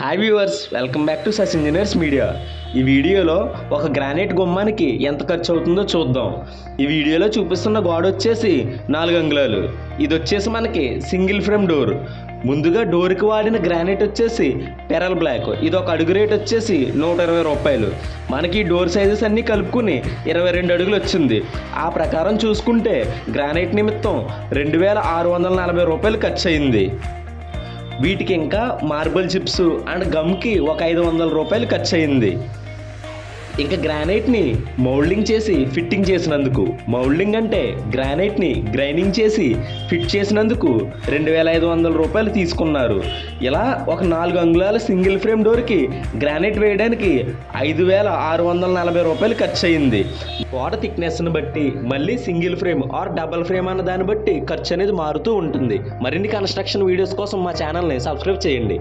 Hi viewers welcome back to సస్ engineers media ఈ వీడియోలో ఒక గ్రానైట్ గుమ్మానికి ఎంత ఖర్చు అవుతుందో చూద్దాం. ఈ వీడియోలో చూపిస్తున్న గోడ వచ్చేసి నాలుగు అంగుళాలు. ఇది వచ్చేసి మనకి సింగిల్ ఫ్రేమ్ డోర్ ముందుగా డోర్కి వాడిన గ్రానైట్ వచ్చేసి పెరల్ బ్లాక్ ఇది ఒక అడుగు రేట్ వచ్చేసి నూట ఇరవై రూపాయలు. మనకి డోర్ సైజెస్ అన్నీ కలుపుకుని ఇరవై రెండు అడుగులు వచ్చింది. ఆ ప్రకారం చూసుకుంటే గ్రానైట్ నిమిత్తం రెండు వేల ఆరు వందల నలభై రూపాయలు ఖర్చు అయింది. వీటికి ఇంకా మార్బుల్ చిప్స్ అండ్ గమ్కి ఒక ఐదు వందల రూపాయలు ఖర్చు అయింది ఇంకా గ్రానైట్ని మౌల్డింగ్ చేసి ఫిట్టింగ్ చేసినందుకు. మౌల్డింగ్ అంటే గ్రానైట్ని గ్రైండింగ్ చేసి ఫిట్ చేసినందుకు రెండు వేల ఐదు వందల రూపాయలు తీసుకున్నారు. ఇలా ఒక నాలుగు అంగుళాల సింగిల్ ఫ్రేమ్ డోర్కి గ్రానైట్ వేయడానికి ఐదు వేల ఆరు వందల నలభై రూపాయలు ఖర్చు అయింది గోడ థిక్నెస్ని బట్టి మళ్ళీ single frame or double frame అన్న దాన్ని బట్టి ఖర్చు అనేది మారుతూ ఉంటుంది. మరిన్ని కన్స్ట్రక్షన్ వీడియోస్ కోసం మా ఛానల్ని సబ్స్క్రైబ్ చేయండి.